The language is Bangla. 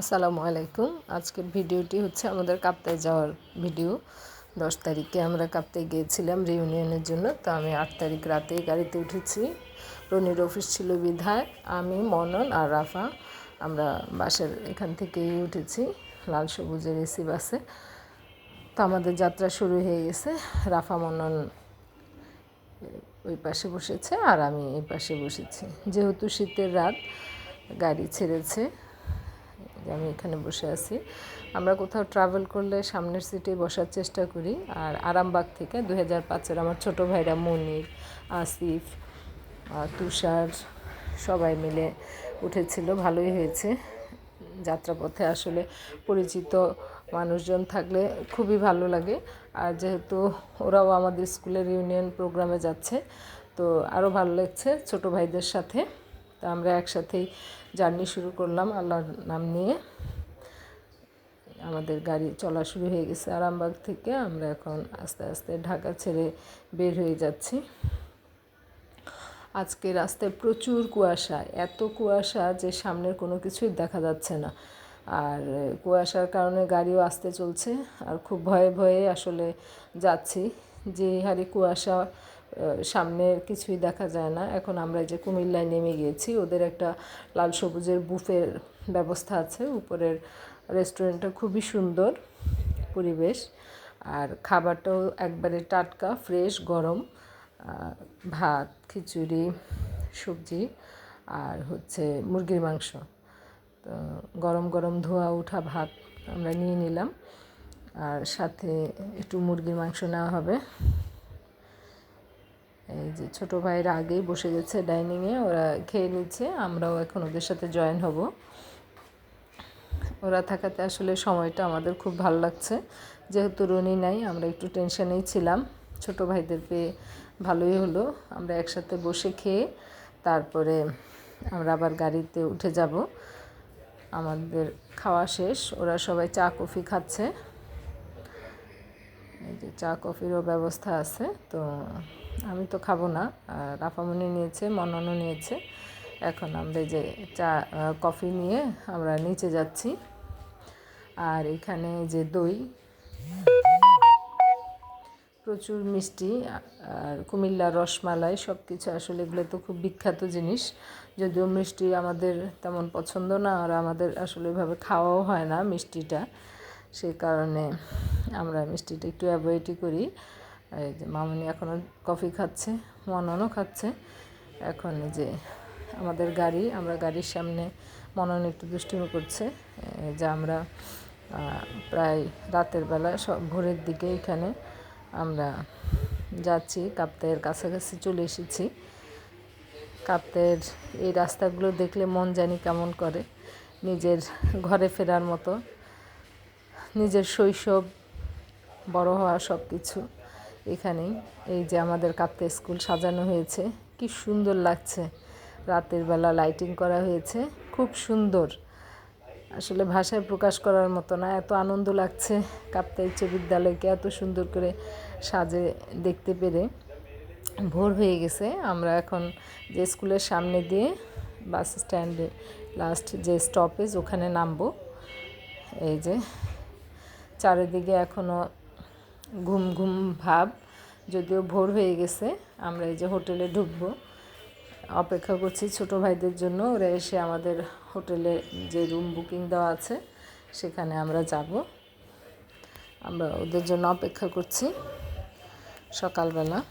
আসসালামু আলাইকুম। আজকের ভিডিওটি হচ্ছে আমাদের কাপ্তায় যাওয়ার ভিডিও। দশ তারিখে আমরা কাপ্তায় গিয়েছিলাম রিউনিয়নের জন্য। তো আমি আট তারিখ রাতেই গাড়িতে উঠেছি। রনির অফিস ছিল বিধায়, আমি, মনন আর রাফা। আমরা বাসের এখান থেকেই উঠেছি, লাল সবুজের এসি বাসে। তো আমাদের যাত্রা শুরু হয়ে গেছে। রাফা, মনন ওই পাশে বসেছে আর আমি এই পাশে বসেছি। যেহেতু শীতের রাত, গাড়ি ছেড়েছে। আমি এখানে বসে আছি। আমরা কোথাও ট্রাভেল করলে সামনের সিটে বসার চেষ্টা করি। আর আরামবাগ থেকে দু হাজার পাঁচের আমার ছোটো ভাইরা মনির, আসিফ তুষার সবাই মিলে উঠেছিল। ভালোই হয়েছে। যাত্রাপথে আসলে পরিচিত মানুষজন থাকলে খুবই ভালো লাগে। আর যেহেতু ওরাও আমাদের স্কুলের ইউনিয়ন প্রোগ্রামে যাচ্ছে, তো আরও ভালো লাগছে ছোটো ভাইদের সাথে। তা আমরা একসাথেই জার্নি শুরু করলাম আল্লাহর নাম নিয়ে। আমাদের গাড়ি চলা শুরু হয়ে গেছে আরামবাগ থেকে। আমরা এখন আস্তে আস্তে ঢাকা ছেড়ে বের হয়ে যাচ্ছি। আজকে রাস্তায় প্রচুর কুয়াশা, এত কুয়াশা যে সামনের কোনো কিছুই দেখা যাচ্ছে না। আর কুয়াশার কারণে গাড়িও আসতে চলছে আর খুব ভয়ে ভয়ে আসলে যাচ্ছি। যে হারে কুয়াশা সামনে কিছুই দেখা যায় না। এখন আমরা যে কুমিল্লায় নেমে গিয়েছি, ওদের একটা লাল সবুজের বুফের ব্যবস্থা আছে। উপরের রেস্টুরেন্টটা খুবই সুন্দর পরিবেশ। আর খাবারটাও একবারে টাটকা, ফ্রেশ, গরম ভাত, খিচুড়ি, সবজি আর হচ্ছে মুরগির মাংস। তো গরম গরম ধোয়া ওঠা ভাত আমরা নিয়ে নিলাম। আর সাথে একটু মুরগির মাংস নেওয়া হবে। এই যে ছোটো ভাইয়ের আগেই বসে গেছে ডাইনিংয়ে, ওরা খেয়ে নিচ্ছে, আমরাও এখন ওদের সাথে জয়েন হব। ওরা থাকাতে আসলে সময়টা আমাদের খুব ভালো লাগছে। যেহেতু রনি নাই, আমরা একটু টেনশনেই ছিলাম। ছোট ভাইদের পেয়ে ভালোই হলো, আমরা একসাথে বসে খেয়ে তারপরে আমরা আবার গাড়িতে উঠে যাব। আমাদের খাওয়া শেষ, ওরা সবাই চা, কফি খাচ্ছে। এই যে চা, কফিরও ব্যবস্থা আছে, তো আমি তো খাব না। রাফামনি নিয়েছে, মননও নিয়েছে। এখন আমরা যে চা কফি নিয়ে আমরা নিচে যাচ্ছি। আর এখানে যে দই, প্রচুর মিষ্টি, আর কুমিল্লার রসমালাই সব কিছু আসলে এগুলো তো খুব বিখ্যাত জিনিস। যদিও মিষ্টি আমাদের তেমন পছন্দ না, আর আমাদের আসলে এভাবে খাওয়াও হয় না মিষ্টিটা। সেই কারণে আমরা মিষ্টিটা একটু অ্যাভয়েডই করি। এই যে মামনি এখনও কফি খাচ্ছে, মননও খাচ্ছে। এখন যে আমাদের গাড়ি, আমরা গাড়ির সামনে মনন একটু দুষ্টিমি করছে। যে আমরা প্রায় রাতের বেলা সব ভোরের দিকে এখানে আমরা যাচ্ছি কাপ্তায়ের কাছাকাছি চলে এসেছি। কাপ্তায়ের এই রাস্তাগুলো দেখলে মন জানি কেমন করে। নিজের ঘরে ফেরার মতো, নিজের শৈশব, বড় হওয়া সব কিছু এখানেই। এই যে আমাদের কাপ্তে স্কুল সাজানো হয়েছে। কি সুন্দর লাগছে। রাতের বেলা লাইটিং করা হয়েছে। খুব সুন্দর। আসলে ভাষায় প্রকাশ করার মতো না। এত আনন্দ লাগছে কাপ্তা উচ্চ বিদ্যালয়কে এত সুন্দর করে সাজে দেখতে পেরে। ভোর হয়ে গেছে। আমরা এখন যে স্কুলের সামনে দিয়ে বাস স্ট্যান্ডে লাস্ট যে স্টপেজ ওখানে নামবো। এই যে চারিদিকে এখনও ঘুম ঘুম ভাব, যদিও ভোর হয়ে গেছে, আমরা এই যে হোটেলে ঢুকবো। অপেক্ষা করছি ছোট ভাইদের জন্য, ওরা এসে আমাদের হোটেলে যে রুম বুকিং দেওয়া আছে, সেখানে আমরা যাব। আমরা ওদের জন্য অপেক্ষা করছি সকালবেলা।